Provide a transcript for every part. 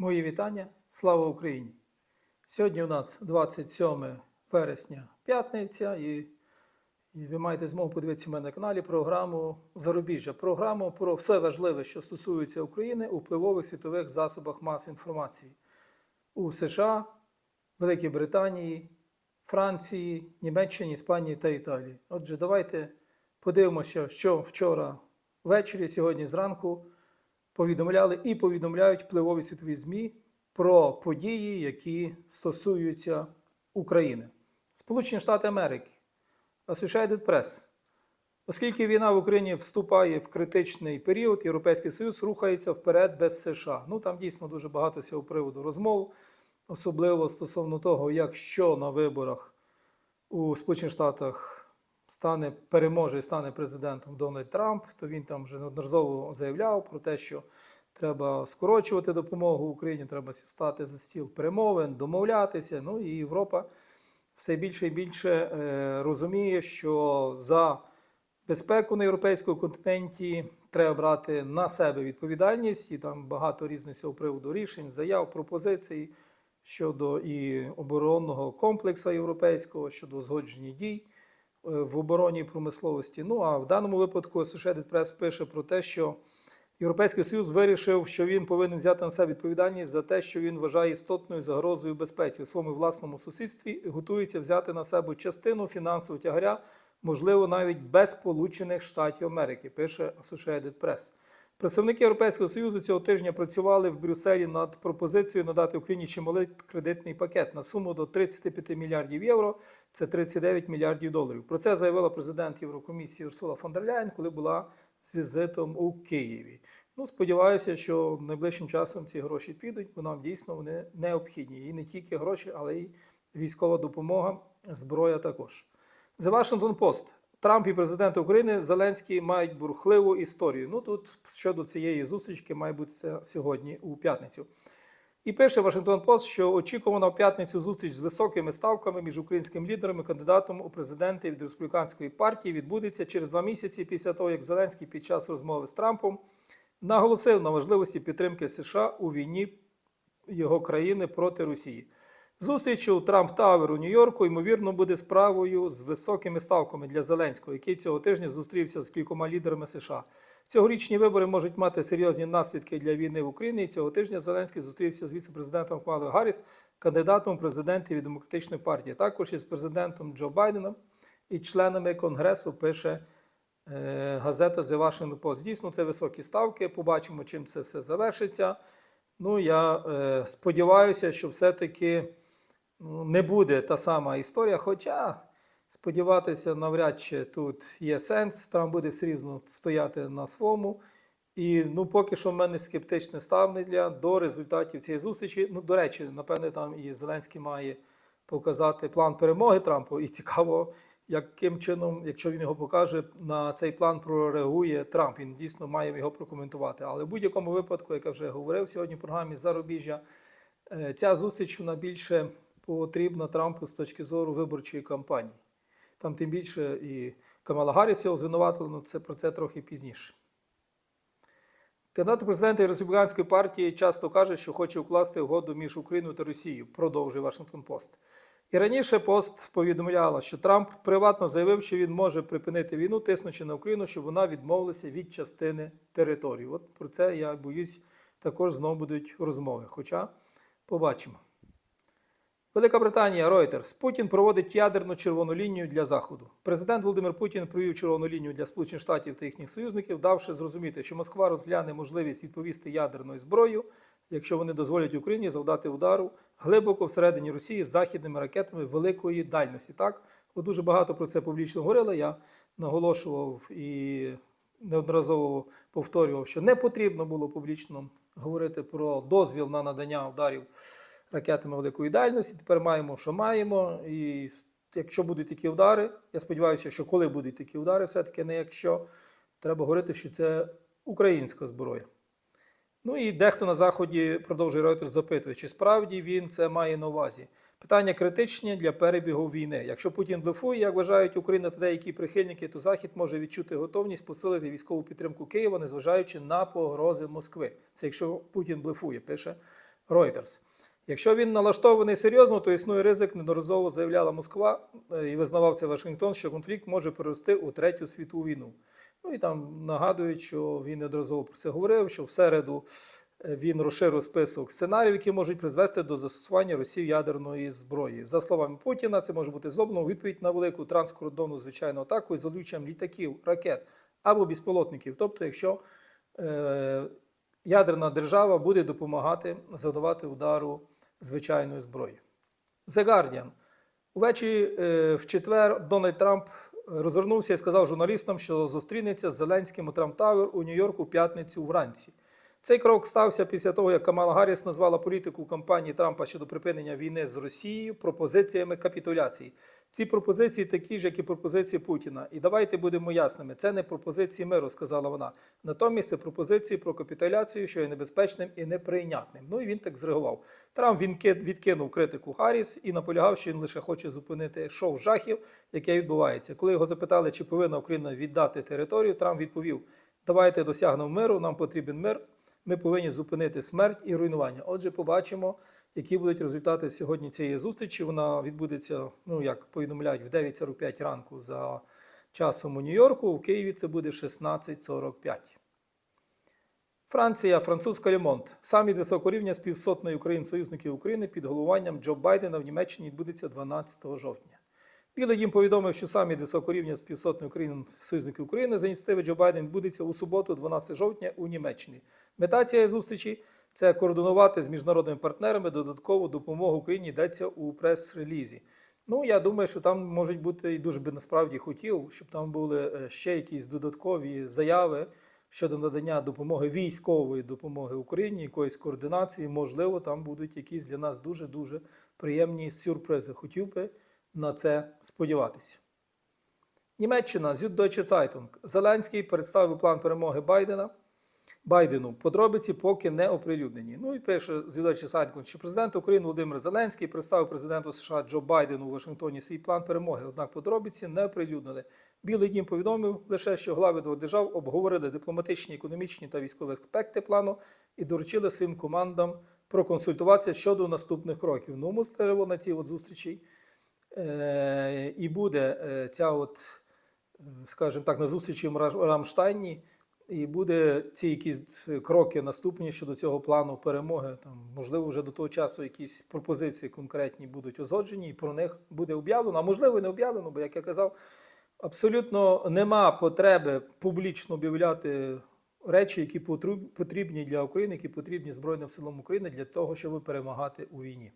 Мої вітання. Слава Україні! Сьогодні у нас 27 вересня, п'ятниця, і, і ви маєте змогу подивитися в мене на каналі програму Зарубіжжя. Програму про все важливе, що стосується України у впливових світових засобах масової інформації у США, Великій Британії, Франції, Німеччині, Іспанії та Італії. Отже, давайте подивимося, що вчора ввечері, сьогодні зранку повідомляли і повідомляють впливові світові ЗМІ про події, які стосуються України. Сполучені Штати Америки, Associated Press. Оскільки війна в Україні вступає в критичний період, Європейський Союз рухається вперед без США. Ну там дійсно дуже багато цього приводу розмов, особливо стосовно того, як що на виборах у Сполучених Штатах стане переможе і стане президентом Дональд Трамп, то він там вже неодноразово заявляв про те, що треба скорочувати допомогу Україні, треба стати за стіл перемовин, домовлятися. Ну і Європа все більше і більше е, розуміє, що за безпеку на європейському континенті треба брати на себе відповідальність, і там багато різних з цього приводу рішень, заяв, пропозицій щодо і оборонного комплексу європейського, щодо узгодження дій в обороні і промисловості. Ну а в даному випадку Associated Press пише про те, що Європейський Союз вирішив, що він повинен взяти на себе відповідальність за те, що він вважає істотною загрозою безпеці у своєму власному сусідстві, і готується взяти на себе частину фінансового тягаря, можливо, навіть без Сполучених Штатів Америки, пише Associated Press. Представники Європейського Союзу цього тижня працювали в Брюсселі над пропозицією надати Україні чималий кредитний пакет на суму до 35 мільярдів євро. Це 39 мільярдів доларів. Про це заявила президент Єврокомісії Урсула фон дер Ляєн, коли була з візитом у Києві. Ну, сподіваюся, що найближчим часом ці гроші підуть, бо нам дійсно вони необхідні. І не тільки гроші, але й військова допомога, зброя також. The Washington Post. Трамп і президент України Зеленський мають бурхливу історію. Ну тут щодо цієї зустрічки має бути сьогодні у п'ятницю. І пише Вашингтон Пост, що очікувана в п'ятницю зустріч з високими ставками між українським лідером і кандидатом у президенти від республіканської партії відбудеться через два місяці після того, як Зеленський під час розмови з Трампом наголосив на важливості підтримки США у війні його країни проти Росії. Зустріч у Трамп Тавер у Нью-Йорку, ймовірно, буде справою з високими ставками для Зеленського, який цього тижня зустрівся з кількома лідерами США. Цьогорічні вибори можуть мати серйозні наслідки для війни в Україні. І цього тижня Зеленський зустрівся з віце-президентом Камалою Гарріс, кандидатом у президенти від демократичної партії, також із президентом Джо Байденом і членами Конгресу пише е, газета The Washington Post. Дійсно, це високі ставки. Побачимо, чим це все завершиться. Ну, я е, сподіваюся, що все-таки не буде та сама історія. Хоча сподіватися, навряд чи тут є сенс. Трамп буде все рівно стояти на своєму. І ну, поки що в мене скептичне ставлення до результатів цієї зустрічі. Ну, до речі, напевне, там і Зеленський має показати план перемоги Трампу. І цікаво, яким чином, якщо він його покаже, на цей план прореагує Трамп. Він дійсно має його прокоментувати. Але в будь-якому випадку, як я вже говорив сьогодні в програмі Зарубіжжя, е, ця зустріч вона більше потрібна Трампу з точки зору виборчої кампанії. Там тим більше і Камала Гарріс його звинуватили, але це про це трохи пізніше. Кандидат президента республіканської партії часто каже, що хоче укласти угоду між Україною та Росією, продовжує Вашингтон Пост. І раніше Пост повідомляла, що Трамп приватно заявив, що він може припинити війну, тиснучи на Україну, щоб вона відмовилася від частини території. От про це я боюсь, також знову будуть розмови. Хоча побачимо. Велика Британія Reuters. Путін проводить ядерну червону лінію для Заходу. Президент Володимир Путін провів червону лінію для Сполучених Штатів та їхніх союзників, давши зрозуміти, що Москва розгляне можливість відповісти ядерною зброєю, якщо вони дозволять Україні завдати удару глибоко всередині Росії з західними ракетами великої дальності. Так, От дуже багато про це публічно говорили. Я наголошував і неодноразово повторював, що не потрібно було публічно говорити про дозвіл на надання ударів ракетами великої дальності. Тепер маємо, що маємо. І якщо будуть такі удари, я сподіваюся, що коли будуть такі удари, все-таки не якщо треба говорити, що це українська зброя. Ну і дехто на Заході продовжує Reuters запитує, чи справді він це має на увазі. Питання критичні для перебігу війни. Якщо Путін блефує, як вважають Україна та деякі прихильники, то Захід може відчути готовність посилити військову підтримку Києва, незважаючи на погрози Москви. Це якщо Путін блефує, пише Reuters. Якщо він налаштований серйозно, то існує ризик, неодноразово заявляла Москва е, і визнавав це Вашингтон, що конфлікт може перерости у третю світову війну. Ну і там нагадують, що він неодноразово про це говорив, що в середу е, він розширив список сценаріїв, які можуть призвести до застосування Росії ядерної зброї. За словами Путіна, це може бути зроблено у відповідь на велику транскордонну звичайну атаку із залученням літаків, ракет або безпілотників. Тобто, якщо е, ядерна держава буде допомагати завдавати удару звичайною зброї. The Guardian. Увечері е, в четвер Дональд Трамп розвернувся і сказав журналістам, що зустрінеться з Зеленським у Трамп Тауер у Нью-Йорку в п'ятницю вранці. Цей крок стався після того, як Камала Гарріс назвала політику кампанії Трампа щодо припинення війни з Росією пропозиціями капітуляції. Ці пропозиції такі ж, як і пропозиції Путіна. І давайте будемо ясними. Це не пропозиції миру, сказала вона. Натомість це пропозиції про капітуляцію, що є небезпечним і неприйнятним. Ну і він так зреагував. Трамп він відкинув критику Харріс і наполягав, що він лише хоче зупинити шоу жахів, яке відбувається. Коли його запитали, чи повинна Україна віддати територію, Трамп відповів: давайте досягнемо миру, нам потрібен мир. Ми повинні зупинити смерть і руйнування. Отже, побачимо, які будуть результати сьогодні цієї зустрічі. Вона відбудеться, ну як повідомляють, в 9.45 ранку за часом у Нью-Йорку. У Києві це буде 16.45. Франція, французька Лемонт. Саміт високого рівня з півсотнею країн-союзників України під головуванням Джо Байдена в Німеччині відбудеться 12 жовтня. Білий дім повідомив, що саміт високого рівня з півсотнею країн-союзників України за ініціативи Джо Байден відбудеться у суботу, 12 жовтня, у Німеччині. Мета цієї зустрічі це координувати з міжнародними партнерами додаткову допомогу Україні йдеться у прес-релізі. Ну, я думаю, що там можуть бути і дуже би насправді хотів, щоб там були е, ще якісь додаткові заяви щодо надання допомоги військової допомоги Україні, якоїсь координації. Можливо, там будуть якісь для нас дуже дуже приємні сюрпризи. Хотів би на це сподіватися. Німеччина Süddeutsche Zeitung. Зеленський представив план перемоги Байдена. Байдену подробиці поки не оприлюднені. Ну і пише звідочі Сайткон, що президент України Володимир Зеленський представив президенту США Джо Байдену у Вашингтоні свій план перемоги. Однак подробиці не оприлюднили. Білий дім повідомив лише, що глави двох держав обговорили дипломатичні, економічні та військові аспекти плану і доручили своїм командам проконсультуватися щодо наступних кроків. Ну, можливо, на цій от зустрічі е- і буде е, ця от скажімо так, на зустрічі в Ра- Рамштайні, і буде ці якісь кроки наступні щодо цього плану перемоги. Там, можливо, вже до того часу якісь пропозиції конкретні будуть узгоджені, і про них буде об'явлено, а можливо, і не об'явлено, бо як я казав, абсолютно нема потреби публічно об'являти речі, які потрібні для України, які потрібні Збройним силам України для того, щоб перемагати у війні.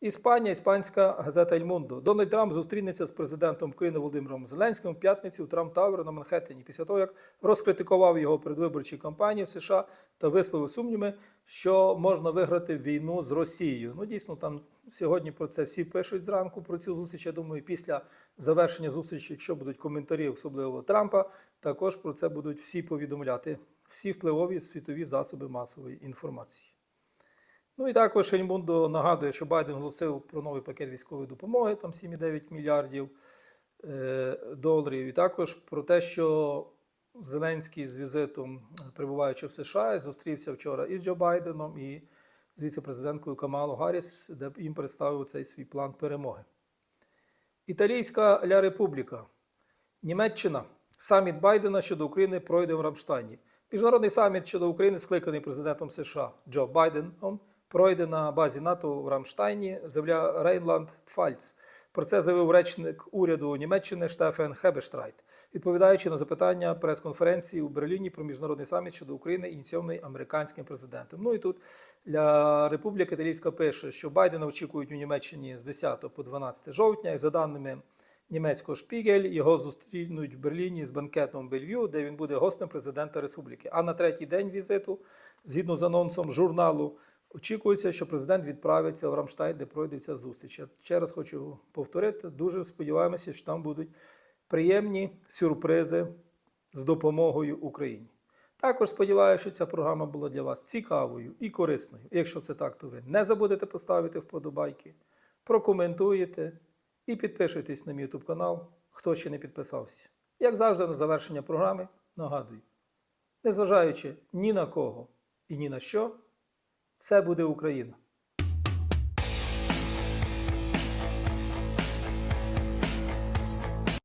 Іспанія, іспанська газета «Ель Мундо». Дональд Трамп зустрінеться з президентом України Володимиром Зеленським в п'ятницю у Трамп Тауер на Манхеттені після того, як розкритикував його передвиборчі кампанії в США та висловив сумніви, що можна виграти війну з Росією. Ну, дійсно, там сьогодні про це всі пишуть зранку про цю зустріч. Я думаю, після завершення зустрічі, якщо будуть коментарі, особливо Трампа, також про це будуть всі повідомляти, всі впливові світові засоби масової інформації. Ну і також Ельмундо нагадує, що Байден оголосив про новий пакет військової допомоги, там 7,9 мільярдів е, доларів. І також про те, що Зеленський з візитом, е, перебуваючи в США, зустрівся вчора із Джо Байденом і з віце-президенткою Камалу Гарріс, де їм представив цей свій план перемоги. Італійська Ля Републіка. Німеччина. Саміт Байдена щодо України пройде в Рамштайні. Міжнародний саміт щодо України, скликаний президентом США Джо Байденом, пройде на базі НАТО в Рамштайні, земля Рейнланд Пфальц. Про це заявив речник уряду Німеччини Штефен Хебештрайт, відповідаючи на запитання прес-конференції у Берліні про міжнародний саміт щодо України, ініційований американським президентом. Ну і тут для Республіки Італійська пише, що Байдена очікують у Німеччині з 10 по 12 жовтня, і за даними німецького Шпігель. Його зустрінуть в Берліні з банкетом Бельвю, де він буде гостем президента республіки. А на третій день візиту, згідно з анонсом журналу, очікується, що президент відправиться в Рамштайн, де пройде ця зустріч. Я ще раз хочу повторити. Дуже сподіваємося, що там будуть приємні сюрпризи з допомогою Україні. Також сподіваюся, що ця програма була для вас цікавою і корисною. Якщо це так, то ви не забудете поставити вподобайки, прокоментуєте і підпишитесь на мій YouTube канал, хто ще не підписався. Як завжди, на завершення програми нагадую: незважаючи ні на кого і ні на що, Все буде Україна.